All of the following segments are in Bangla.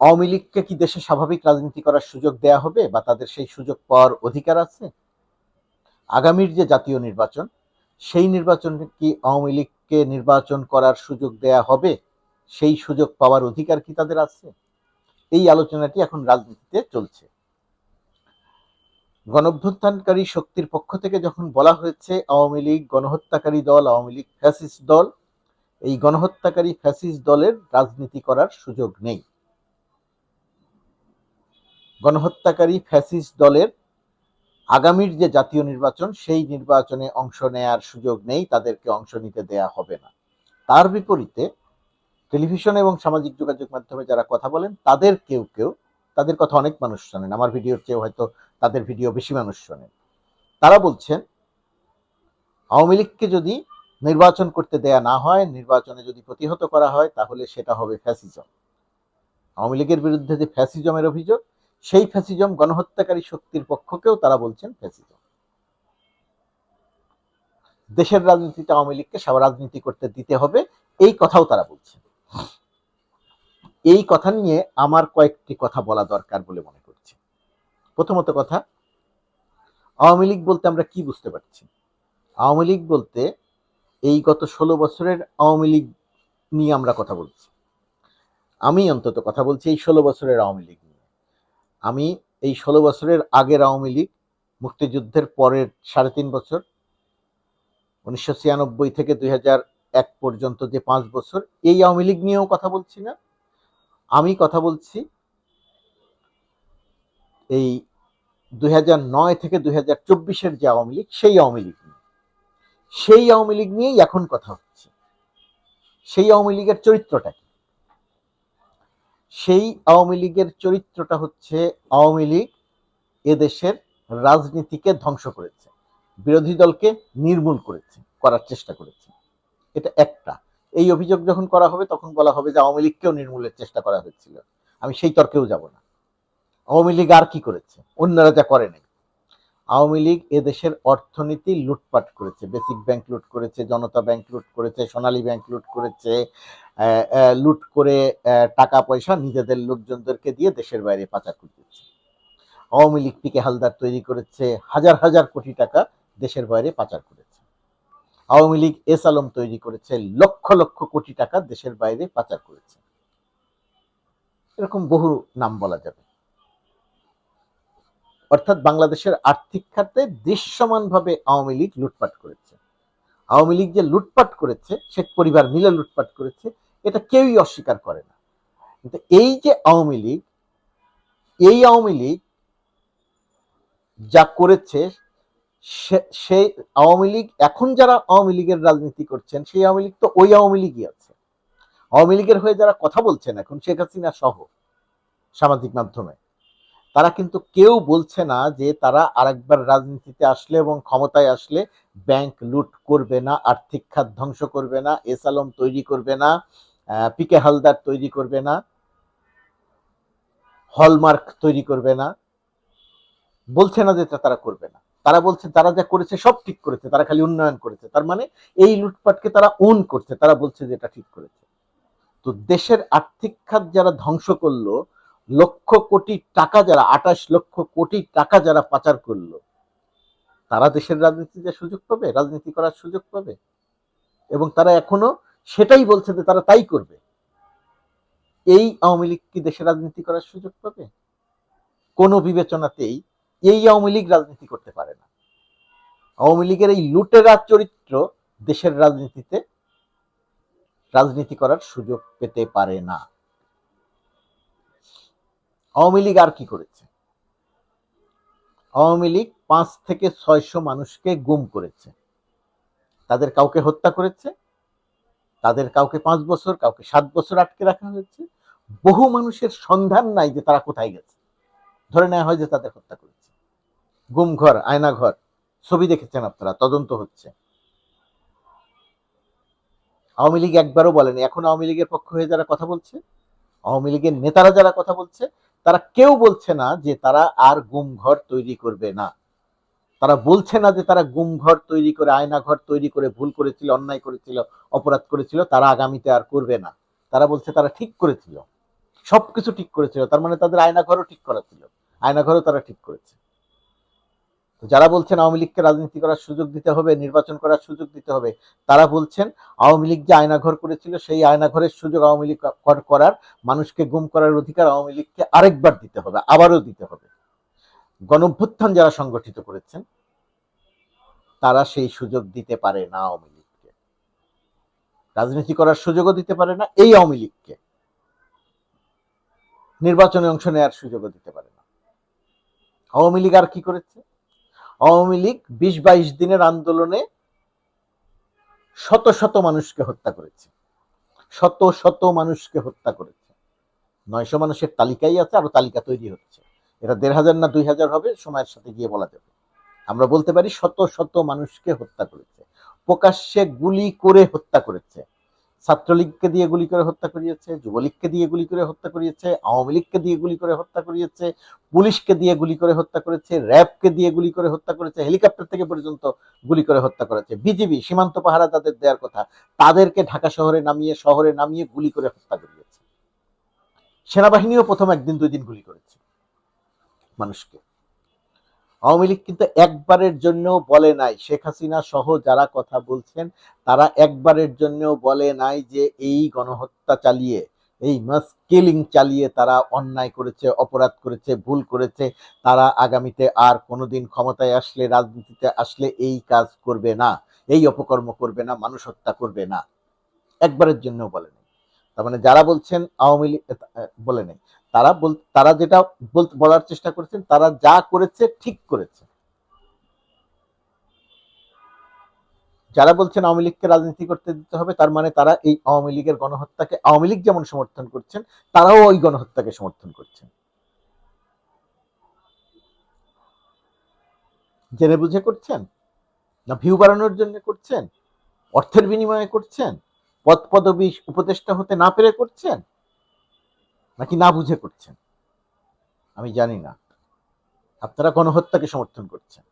আওয়ামী লীগকে কি দেশে স্বাভাবিক রাজনীতি করার সুযোগ দেয়া হবে বা তাদের সেই সুযোগ পাওয়ার অধিকার আছে? আগামীর যে জাতীয় নির্বাচন, সেই নির্বাচন কি আওয়ামী লীগকে নির্বাচন করার সুযোগ দেয়া হবে? সেই সুযোগ পাওয়ার অধিকার কি তাদের আছে? এই আলোচনাটি এখন রাজনীতিতে চলছে। গণভ্যুত্থানকারী শক্তির পক্ষ থেকে যখন বলা হয়েছে আওয়ামী লীগ গণহত্যাকারী দল, আওয়ামী লীগ ফ্যাসিস্ট দল, এই গণহত্যাকারী ফ্যাসিস্ট দলের রাজনীতি করার সুযোগ নেই। গণহত্যাকারী ফ্যাসিস্ট দলের আগামীর যে জাতীয় নির্বাচন, সেই নির্বাচনে অংশ নেয়ার সুযোগ নেই, তাদেরকে অংশ নিতে দেয়া হবে না। তার বিপরীতে টেলিভিশন এবং সামাজিক যোগাযোগ মাধ্যমে যারা কথা বলেন, তাদের কেউ কেউ, তাদের কথা অনেক মানুষ শোনেন। আমার ভিডিওর চেয়ে হয়তো তাদের ভিডিও বেশি মানুষ শোনেন। তারা বলছেন, আওয়ামী লীগকে যদি নির্বাচন করতে দেয়া না হয়, নির্বাচনে যদি প্রতিহত করা হয়, তাহলে সেটা হবে ফ্যাসিজম। আওয়ামী লীগের বিরুদ্ধে যে ফ্যাসিজমের অভিযোগ সেই ফ্যাসিজম, গণহত্যাকারী শক্তির পক্ষকেও তারা বলছেন ফ্যাসিজম। দেশের রাজনীতিতে আওয়ামী লীগকে সব রাজনীতি করতে দিতে হবে, এই কথাও তারা বলছেন। এই কথা নিয়ে আমার কয়েকটি কথা বলা দরকার বলে মনে করছি। প্রথমত কথা, আওয়ামী লীগ বলতে আমরা কি বুঝতে পারছি? আওয়ামী লীগ বলতে এই গত ষোলো বছরের আওয়ামী লীগ নিয়ে আমরা কথা বলছি। আমি অন্তত কথা বলছি এই ষোলো বছরের আওয়ামী লীগ আমি এই ষোলো বছরের আগের আওয়ামী লীগ মুক্তিযুদ্ধের পরের সাড়ে তিন বছর, উনিশশো ছিয়ানব্বই থেকে দুই এক পর্যন্ত যে পাঁচ বছর, এই আওয়ামী লীগ নিয়েও কথা বলছি না। আমি কথা বলছি এই দুই হাজার নয় থেকে দুই হাজার চব্বিশের যে আওয়ামী লীগ, সেই আওয়ামী লীগ নিয়ে। সেই আওয়ামী লীগ নিয়েই এখন কথা হচ্ছে। সেই আওয়ামী লীগের চরিত্রটা কি? সেই আওয়ামী লীগের চরিত্রটা হচ্ছে আওয়ামী লীগ এদেশের রাজনীতিকে ধ্বংস করেছে, বিরোধী দলকে নির্মূল করেছে, করার চেষ্টা করেছে। এটা একটা। এই অভিযোগ যখন করা হবে, তখন বলা হবে যে আওয়ামী লীগকেও নির্মূলের চেষ্টা করা হয়েছিল। আমি সেই তর্কেও যাব না। আওয়ামী লীগ আর কি করেছে? অন্যরা যা করে নাই। আওয়ামী লীগ এদেশের অর্থনীতি লুটপাট করেছে। বেসিক ব্যাংক লুট করেছে, জনতা ব্যাংক লুট করেছে, সোনালী ব্যাংক লুট করেছে লুট করে টাকা পয়সা নিজেদের লোকজনদেরকে দিয়ে দেশের বাইরে পাচার করতেছে আওয়ামী লীগ পিকে হালদার তৈরি করেছে, হাজার হাজার কোটি টাকা দেশের বাইরে পাচার করেছে। আওয়ামী লীগ এস আলম তৈরি করেছে, লক্ষ লক্ষ কোটি টাকা দেশের বাইরে পাচার করেছে। এরকম বহু নাম বলা যাবে। অর্থাৎ বাংলাদেশের আর্থিক খাতে দৃশ্যমানভাবে আওয়ামী লীগ লুটপাট করেছে। আওয়ামী লীগ যে লুটপাট করেছে, শেখ পরিবার মিলে লুটপাট করেছে, এটা কেউই অস্বীকার করে না। কিন্তু এই যে আওয়ামী লীগ, এই আওয়ামী লীগ যা করেছে সেই আওয়ামী লীগ, এখন যারা আওয়ামী লীগের রাজনীতি করছেন, সেই আওয়ামী লীগ তো ওই আওয়ামী লীগই আছে। আওয়ামী লীগের হয়ে যারা কথা বলছেন এখন, শেখ হাসিনা সহ সামাজিক মাধ্যমে তারা কিন্তু কেউ বলছে না যে তারা আরেকবার রাজনীতিতে আসলে এবং ক্ষমতায় আসলে ব্যাংক লুট করবে না, আর্থিক খাত ধ্বংস করবে না, এস আলম তৈরি করবে না পিকে হালদার তৈরি করবে না, হলমার্ক তৈরি করবে না, বলছে না যে তারা করবে না। তারা বলছে তারা যা করেছে সব ঠিক করেছে, তারা খালি উন্নয়ন করেছে, তার মানে এই লুটপাটকে তারা ওন করছে, তারা বলছে যে এটা ঠিক করেছে। তো দেশের আর্থিক খাত যারা ধ্বংস করল লক্ষ কোটি টাকা যারা, আঠাশ লক্ষ কোটি টাকা যারা পাচার করল, তারা দেশের রাজনীতিতে সুযোগ পাবে, রাজনীতি করার সুযোগ পাবে। এবং তারা এখনও সেটাই বলছে যে তারা তাই করবে। এই আওয়ামী লীগ কি দেশের রাজনীতি করার সুযোগ পাবে? কোনো বিবেচনাতেই এই আওয়ামী লীগ রাজনীতি করতে পারে না। আওয়ামী লীগের এই লুটেরা চরিত্র দেশের রাজনীতিতে রাজনীতি করার সুযোগ পেতে পারে না। আওয়ামী লীগ আর কি করেছে? আওয়ামী লীগ পাঁচ থেকে ছয়শো মানুষকে গুম করেছে। তাদের কাউকে হত্যা করেছে, তাদের কাউকে পাঁচ বছর, কাউকে সাত বছর আটকে রাখা হয়েছে। বহু মানুষের সন্ধান নাই যে তারা কোথায় গেছে। ধরে নেওয়া হয় যে তাদের হত্যা করেছে। গুম ঘর আয়না ঘর ছবি দেখেছেন আপনারা, তদন্ত হচ্ছে। আওয়ামী লীগ একবারও বলেনি, এখন আওয়ামী লীগের পক্ষ হয়ে যারা কথা বলছে, আওয়ামী লীগের নেতারা যারা কথা বলছে তারা কেউ বলছে না যে তারা আর গুম ঘর তৈরি করবে না। তারা বলছে না যে তারা গুমঘর তৈরি করে আয়না ঘর তৈরি করে, ভুল করেছিল, অন্যায় করেছিল, অপরাধ করেছিল, তারা আগামীতে আর করবে না। তারা বলছে তারা ঠিক করেছিল। সবকিছু ঠিক করেছিল। তার মানে তাদের আয়না ঘরও ঠিক করা ছিল। আয়না আয়নাঘরও তারা ঠিক করেছে। তো যারা বলছেন আওয়ামী লীগকে রাজনীতি করার সুযোগ দিতে হবে, নির্বাচন করার সুযোগ দিতে হবে, তারা বলছেন আওয়ামী লীগ যে আয়নাঘর করেছিল, সেই আয়নাঘরের সুযোগ আওয়ামী লীগ করার, মানুষকে গুম করার অধিকার আওয়ামী লীগকে আরেকবার দিতে হবে, আবারও দিতে হবে। গণভ্যুত্থান যারা সংগঠিত করেছেন, তারা সেই সুযোগ দিতে পারে না আওয়ামী লীগকে। রাজনীতি করার সুযোগও দিতে পারে না এই আওয়ামী লীগকে। নির্বাচনে অংশ নেওয়ার সুযোগও দিতে পারে না। আওয়ামী লীগ আর কি করেছে? আওয়ামী লীগ বিশ বাইশ দিনের আন্দোলনে শত শত মানুষকে হত্যা করেছে। শত শত মানুষকে হত্যা করেছে। নয়শো মানুষের তালিকাই আছে, আরও তালিকা তৈরি হচ্ছে। এটা দেড় হাজার না দুই হাজার হবে, সময়ের সাথে গিয়ে বলা যাবে। আমরা বলতে পারি শত শত মানুষকে হত্যা করেছে। প্রকাশ্যে গুলি করে হত্যা করেছে। ছাত্রলীগকে দিয়ে গুলি করে হত্যা করিয়েছে, যুবলীগকে দিয়ে গুলি করে হত্যা করিয়েছে, আওয়ামী লীগকে দিয়ে গুলি করে হত্যা করিয়েছে, পুলিশকে দিয়ে গুলি করে হত্যা করেছে, র্যাবকে দিয়ে গুলি করে হত্যা করেছে, হেলিকপ্টার থেকে পর্যন্ত গুলি করে হত্যা করেছে। বিজিবি, সীমান্ত পাহারা তাদের দেওয়ার কথা। তাদেরকে ঢাকা শহরে নামিয়ে শহরে নামিয়ে গুলি করে হত্যা করিয়েছে। সেনাবাহিনীও প্রথম একদিন, দুই দিন গুলি করেছে মানুষকে। আওয়ামী লীগ কিন্তু একবারের জন্য বলে নাই। শেখ হাসিনা সহ যারা কথা বলছেন, তারা একবারের জন্য বলে নাই যে এই গণহত্যা চালিয়ে, এই মাস কিলিং চালিয়ে তারা অন্যায় করেছে, অপরাধ করেছে, ভুল করেছে। তারা আগামীতে আর কোনোদিন ক্ষমতায় আসলে, রাজনীতিতে আসলে এই কাজ করবে না, এই অপকর্ম করবে না, মানুষ হত্যা করবে না। একবারের জন্য বলে নেই। তার মানে যারা বলছেন, আওয়ামী লীগ, বলে নেই। তারা বল, তারা যেটা বল- বলার চেষ্টা করেছেন, তারা যা করেছে, ঠিক করেছে। যারা বলছেন আওয়ামী লীগকে রাজনীতি করতে দিতে হবে, তার মানে তারা এই আওয়ামী লীগের গণহত্যাকে, আওয়ামী লীগ যেমন সমর্থন করছেন, তারাও ওই গণহত্যাকে সমর্থন করছেন। জেনে বুঝে করছেন? না ভিউ বাড়ানোর জন্য করছেন? অর্থের বিনিময়ে করছেন? পদ পদবি উপদেষ্টা হতে না পেরে করছেন? নাকি না বুঝে করছেন? আমি জানি না। আপনারা গণহত্যাকে সমর্থন করছেন।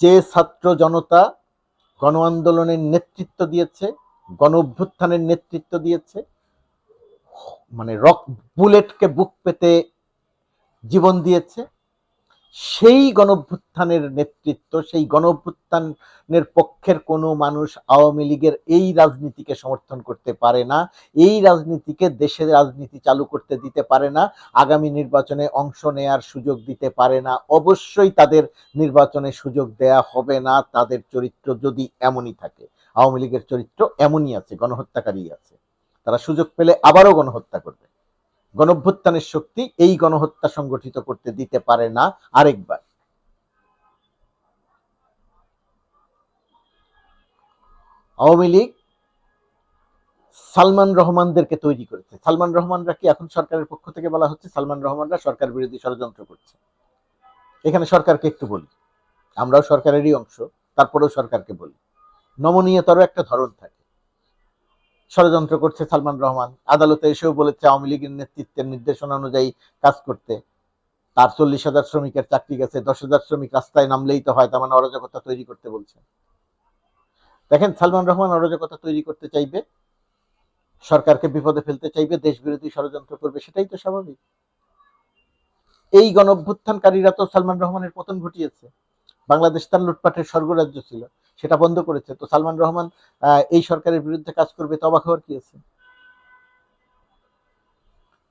যে ছাত্র জনতা গণ আন্দোলনের নেতৃত্ব দিয়েছে গণ অভ্যুত্থানের নেতৃত্ব দিয়েছে মানে রক, বুলেটকে বুক পেতে জীবন দিয়েছে সেই গণভ্যুত্থানের নেতৃত্ব, সেই গণভ্যুত্থানের পক্ষের কোনো মানুষ আওয়ামী লীগের এই রাজনীতিকে সমর্থন করতে পারে না, এই রাজনীতিকে দেশের রাজনীতি চালু করতে দিতে পারে না, আগামী নির্বাচনে অংশ নেয়ার সুযোগ দিতে পারে না, অবশ্যই তাদের নির্বাচনে সুযোগ দেয়া হবে না, তাদের চরিত্র যদি এমনই থাকে। আওয়ামী লীগের চরিত্র এমনই আছে গণহত্যাকারী আছে। তারা সুযোগ পেলে আবারও গণহত্যা করবে। গণভ্যুত্থানের শক্তি এই গণহত্যা সংগঠিত করতে দিতে পারে না আরেকবার। আওয়ামী লীগ সালমান রহমানদেরকে তৈরি করেছে। সালমান রহমানরা কি এখন সরকারের পক্ষ থেকে বলা হচ্ছে? সালমান রহমানরা সরকার বিরোধী ষড়যন্ত্র করছে। এখানে সরকারকে একটু বলি। আমরাও সরকারেরই অংশ, তারপরেও সরকারকে বলি। নমনীয়তারও একটা ধরন থাকে। ষড়যন্ত্র করছে সালমান রহমান। আদালতে এসেও বলেছে আওয়ামী লীগের নেতৃত্বের নির্দেশনা অনুযায়ী কাজ করতে। তার চল্লিশ হাজার শ্রমিকের চাকরি গেছে, দশ হাজার শ্রমিক রাস্তায় নামলেই তো হয়, তার মানে অরাজকতা তৈরি করতে বলছে। দেখেন, সালমান রহমান অরাজকতা তৈরি করতে চাইবে, সরকারকে বিপদে ফেলতে চাইবে দেশ বিরোধী ষড়যন্ত্র করবে, সেটাই তো স্বাভাবিক। এই গণঅভ্যুত্থানকারীরা তো সালমান রহমানের পতন ঘটিয়েছে। বাংলাদেশ তার লুটপাটের স্বর্গরাজ্য ছিল। সেটা বন্ধ করেছে। তো সালমান রহমান এই সরকারের বিরুদ্ধে কাজ করবে তো অবাক হওয়ার কি আছে?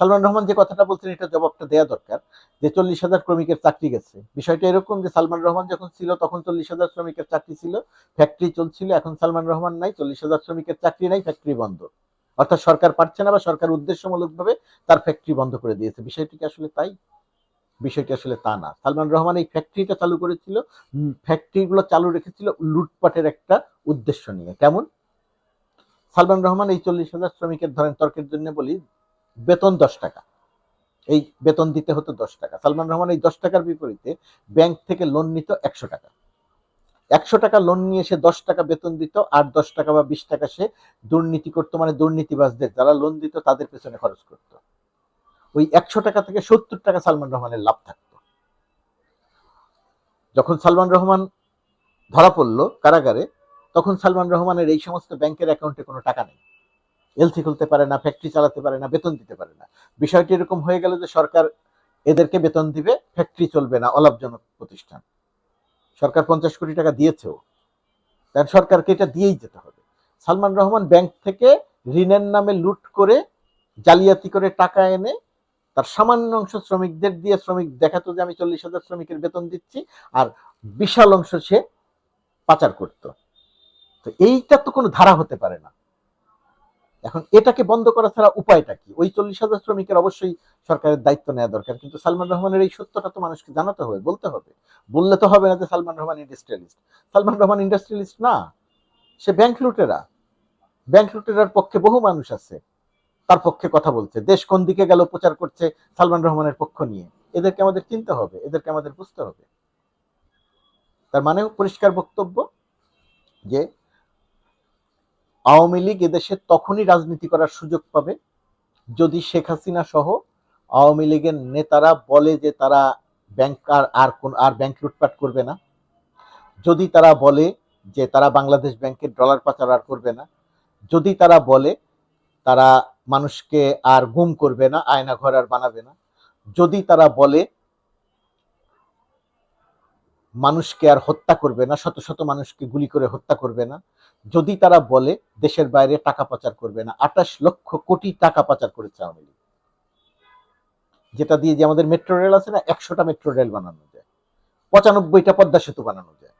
সালমান রহমান যে কথাটা বলছেন, এটা জবাবটা দেওয়া দরকার যে চল্লিশ হাজার শ্রমিকের চাকরি গেছে। বিষয়টা এরকম যে সালমান রহমান যখন ছিল, তখন চল্লিশ হাজার শ্রমিকের চাকরি ছিল, ফ্যাক্টরি চলছিল, এখন সালমান রহমান নাই, চল্লিশ হাজার শ্রমিকের চাকরি নাই, ফ্যাক্টরি বন্ধ। অর্থাৎ সরকার পারছে না বা সরকার উদ্দেশ্যমূলকভাবে তার ফ্যাক্টরি বন্ধ করে দিয়েছে। বিষয়টি কি আসলে তাই? বিষয়টি আসলে তা না। সালমান রহমান এই ফ্যাক্টরিটা চালু করেছিল ফ্যাক্টরিগুলো চালু রেখেছিল লুটপাটের একটা উদ্দেশ্য নিয়ে। কেমন? সালমান রহমান এই চল্লিশ হাজার শ্রমিকের ধরেন তর্কের জন্য বলি, বেতন দশ টাকা। এই বেতন দিতে হতো দশ টাকা। সালমান রহমান এই দশ টাকার বিপরীতে ব্যাংক থেকে লোন নিত একশো টাকা। একশো টাকা লোন নিয়ে সে দশ টাকা বেতন দিত, আর দশ টাকা বা বিশ টাকা সে দুর্নীতি করতো মানে দুর্নীতিবাজদের। যারা লোন দিত, তাদের পেছনে খরচ করত। ওই একশো টাকা থেকে সত্তর টাকা সালমান রহমানের লাভ থাকতো। যখন সালমান রহমান ধরা পড়ল কারাগারে, তখন সালমান রহমানের এই সমস্ত ব্যাংকের অ্যাকাউন্টে কোনো টাকা নেই। এলসি খুলতে পারে না ফ্যাক্টরি চালাতে পারে না, বেতন দিতে পারে না। বিষয়টি এরকম হয়ে গেল যে সরকার এদেরকে বেতন দিবে ফ্যাক্টরি চলবে না, অলাভজনক প্রতিষ্ঠান। সরকার পঞ্চাশ কোটি টাকা দিয়েছেও। কারণ সরকারকে এটা দিয়েই যেতে হবে। সালমান রহমান ব্যাংক থেকে ঋণের নামে লুট করে জালিয়াতি করে টাকা এনে তার সামান্য অংশ শ্রমিকদের দিয়ে শ্রমিক দেখাতো যে আমি চল্লিশ হাজার শ্রমিকের বেতন দিচ্ছি, আর বিশাল অংশ সে পাচার করত। তো এইটা তো কোনো ধারা হতে পারে না। এখন এটাকে বন্ধ করা ছাড়া উপায়টা কি? ওই চল্লিশ হাজার শ্রমিকের অবশ্যই সরকারের দায়িত্ব নেওয়া দরকার, কিন্তু সালমান রহমানের এই সত্যটা তো মানুষকে জানাতে হবে, বলতে হবে। বললে তো হবে না যে সালমান রহমান ইন্ডাস্ট্রিয়ালিস্ট সালমান রহমান ইন্ডাস্ট্রিয়ালিস্ট না, সে ব্যাংক লুটেরা। ব্যাংক লুটেরার পক্ষে বহু মানুষ আছে। তার পক্ষে কথা বলছে। দেশ কোন দিকে গেল প্রচার করছে সালমান রহমানের পক্ষ নিয়ে? এদেরকে আমাদের চিনতে হবে, এদেরকে আমাদের বুঝতে হবে। তার মানে পরিষ্কার বক্তব্য যে আওয়ামী লীগ এদেশে তখনই রাজনীতি করার সুযোগ পাবে যদি শেখ হাসিনা সহ আওয়ামী লীগের নেতারা বলে যে তারা ব্যাংক আর আর কোন, আর ব্যাংক লুটপাট করবে না। যদি তারা বলে যে তারা বাংলাদেশ ব্যাংকের ডলার পাচার আর করবে না। যদি তারা বলে তারা মানুষকে আর গুম করবে না আয়না ঘর আর বানাবে না। যদি তারা বলে, মানুষকে আর হত্যা করবে না, শত শত মানুষকে গুলি করে হত্যা করবে না, যদি তারা বলে, দেশের বাইরে টাকা পাচার করবে না, আঠাশ লক্ষ কোটি টাকা পাচার করেছে আওয়ামী লীগ। যেটা দিয়ে যে আমাদের মেট্রো রেল আছে না, একশোটা মেট্রো রেল বানানো যায়। পঁচানব্বইটা পদ্মা সেতু বানানো যায়।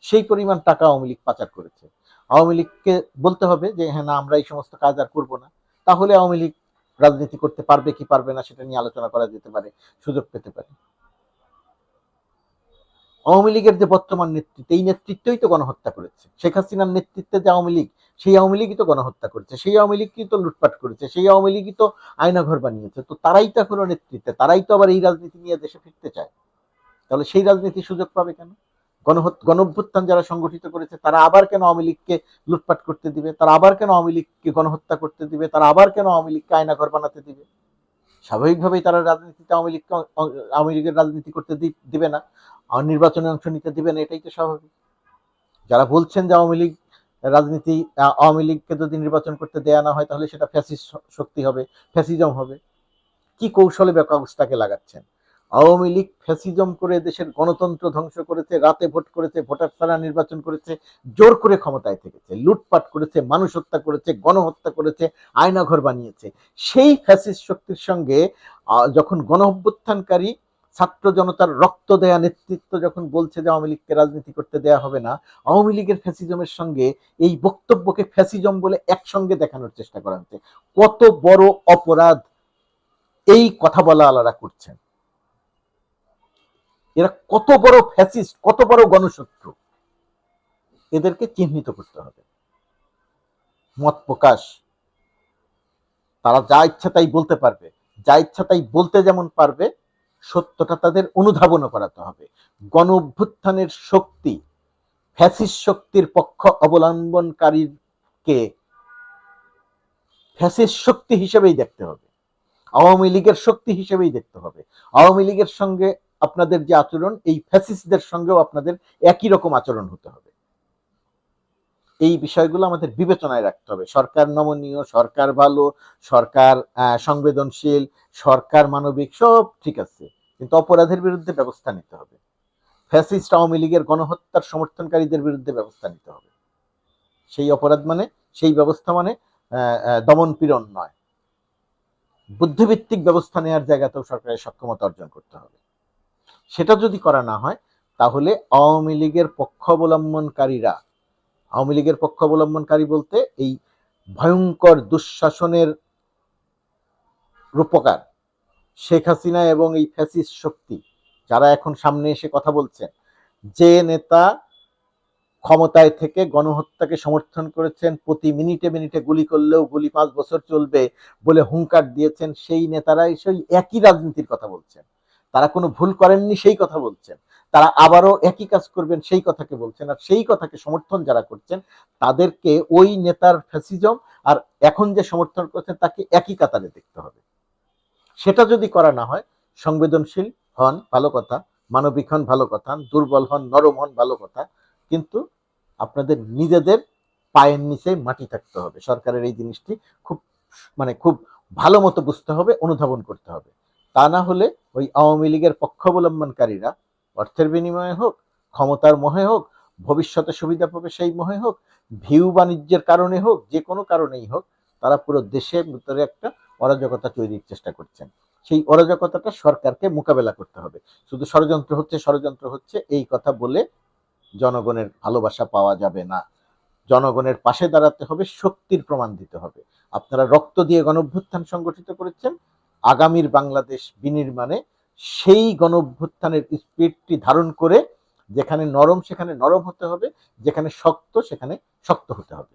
সেই পরিমাণ টাকা আওয়ামী লীগ পাচার করেছে। আওয়ামী লীগকে বলতে হবে যে হ্যাঁ না, আমরা এই সমস্ত কাজ আর করব না। তাহলে আওয়ামী লীগ রাজনীতি করতে পারবে কি পারবে না সেটা নিয়ে আলোচনা করা যেতে পারে, সুযোগ পেতে পারে। আওয়ামী লীগের যে বর্তমান নেতৃত্ব, এই নেতৃত্বই তো গণহত্যা করেছে। শেখ হাসিনার নেতৃত্বে যে আওয়ামী লীগ, সেই আওয়ামী লীগই তো গণহত্যা করেছে, সেই আওয়ামী লীগই তো লুটপাট করেছে, সেই আওয়ামী লীগই তো আয়নাঘর বানিয়েছে। তো তারাই তো এখনও নেতৃত্বে, তারাই তো আবার এই রাজনীতি নিয়ে দেশে ফিরতে চায়। তাহলে সেই রাজনীতির সুযোগ পাবে কেন? গণভ্যুত্থান যারা সংগঠিত করেছে, তারা আবার কেন আওয়ামী লীগকে লুটপাট করতে দিবে? তারা আবার কেন আওয়ামী লীগকে গণহত্যা করতে দিবে? তারা আবার কেন আওয়ামী লীগকে আয়নাঘর বানাতে দিবে? স্বাভাবিকভাবেই তারা রাজনীতিতে আওয়ামী লীগকে, আওয়ামী লীগের রাজনীতি করতে দিবে না। আর নির্বাচনে অংশ নিতে দিবে না, এটাই তো স্বাভাবিক। যারা বলছেন যে আওয়ামী লীগ রাজনীতি আওয়ামী লীগকে যদি নির্বাচন করতে দেয়া না হয়, তাহলে সেটা ফ্যাসিস্ট শক্তি হবে, ফ্যাসিজম হবে। কি কৌশলে কাগজটাকে লাগাচ্ছেন? আওয়ামী লীগ ফ্যাসিজম করে দেশের গণতন্ত্র ধ্বংস করেছে, রাতে ভোট করেছে, ভোটার ছাড়া নির্বাচন করেছে, জোর করে ক্ষমতায় থেকেছে, লুটপাট করেছে, মানুষ হত্যা করেছে, গণহত্যা করেছে, আয়নাঘর বানিয়েছে। সেই ফ্যাসিস্ট শক্তির সঙ্গে যখন গণ অভ্যুত্থানকারী ছাত্র জনতার রক্ত দেয়া নেতৃত্ব যখন বলছে যে আওয়ামী লীগকে রাজনীতি করতে দেয়া হবে না, আওয়ামী লীগের ফ্যাসিজমের সঙ্গে এই বক্তব্যকে ফ্যাসিজম বলে একসঙ্গে দেখানোর চেষ্টা করা হচ্ছে। কত বড় অপরাধ এই কথা বলা আলাদা করছেন। এরা কত বড় ফ্যাসিস্ট কত বড় গণশত্রু? এদেরকে চিহ্নিত করতে হবে। মত প্রকাশ। তারা যা ইচ্ছা তাই বলতে পারবে। যা ইচ্ছা তাই বলতে যেমন পারবে, সত্যটা তাদের অনুধাবনও করাতে হবে। গণ অভ্যুত্থানের শক্তি ফ্যাসিস্ট শক্তির পক্ষ অবলম্বনকারীকে ফ্যাসিস্ট শক্তি হিসেবেই দেখতে হবে। আওয়ামী লীগের শক্তি হিসেবেই দেখতে হবে। আওয়ামী লীগের সঙ্গে আপনাদের যে আচরণ, এই ফ্যাসিস্টদের সঙ্গেও আপনাদের একই রকম আচরণ হতে হবে। এই বিষয়গুলো আমাদের বিবেচনায় রাখতে হবে। সরকার নমনীয়, সরকার ভালো, সরকার সংবেদনশীল, সরকার মানবিক, সব ঠিক আছে। কিন্তু অপরাধের বিরুদ্ধে ব্যবস্থা নিতে হবে। ফ্যাসিস্ট আওয়ামী লীগের গণহত্যার সমর্থনকারীদের বিরুদ্ধে ব্যবস্থা নিতে হবে। সেই অপরাধ মানে সেই ব্যবস্থা মানে দমন পীড়ন নয়। বুদ্ধিভিত্তিক ব্যবস্থা নেওয়ার জায়গাতেও সরকারের সক্ষমতা অর্জন করতে হবে। সেটা যদি করা না হয়, তাহলে আওয়ামী লীগের পক্ষ অবলম্বনকারীরা আওয়ামী লীগের পক্ষ অবলম্বনকারী বলতে এই ভয়ঙ্কর দুঃশাসনের রূপকার শেখ হাসিনা এবং এই ফ্যাসিস শক্তি, যারা এখন সামনে এসে কথা বলছেন, যে নেতা ক্ষমতায় থেকে গণহত্যাকে সমর্থন করেছেন, প্রতি মিনিটে মিনিটে গুলি করলেও গুলি পাঁচ বছর চলবে বলে হুঙ্কার দিয়েছেন, সেই নেতারাই সেই একই রাজনীতির কথা বলছেন। তারা কোনো ভুল করেননি, সেই কথা বলছেন। তারা আবারও একই কাজ করবেন, সেই কথাকে বলছেন। আর সেই কথাকে সমর্থন যারা করছেন, তাদেরকে ওই নেতার ফ্যাসিজম আর এখন যে সমর্থন করছেন, তাকে একই কাতারে দেখতে হবে। সেটা যদি করা না হয়, সংবেদনশীল হন, ভালো কথা। মানবিক হন, ভালো কথা। দুর্বল হন, নরম হন, ভালো কথা। কিন্তু আপনাদের নিজেদের পায়ের নিচে মাটি থাকতে হবে। সরকারের এই জিনিসটি খুব মানে খুব ভালো মতো বুঝতে হবে, অনুধাবন করতে হবে। তা না হলে ওই আওয়ামী লীগের পক্ষাবলম্বনকারীরা অর্থের বিনিময়ে হোক, ক্ষমতার মোহে হোক, ভবিষ্যতে সুবিধা পাবে সেই মোহে হোক, ভিউ বাণিজ্যের কারণে হোক, যে কোনো কারণেই হোক, তারা পুরো দেশের ভিতরে একটা অরাজকতা তৈরির চেষ্টা করছেন। সেই অরাজকতাটা সরকারকে মোকাবেলা করতে হবে। শুধু ষড়যন্ত্র হচ্ছে ষড়যন্ত্র হচ্ছে, এই কথা বলে জনগণের ভালোবাসা পাওয়া যাবে না। জনগণের পাশে দাঁড়াতে হবে, শক্তির প্রমাণ দিতে হবে। আপনারা রক্ত দিয়ে গণভ্যুত্থান সংগঠিত করেছেন আগামীর বাংলাদেশ বিনির্মাণে সেই গণভ্যুত্থানের স্পিরিটটি ধারণ করে যেখানে নরম সেখানে নরম হতে হবে, যেখানে শক্ত সেখানে শক্ত হতে হবে।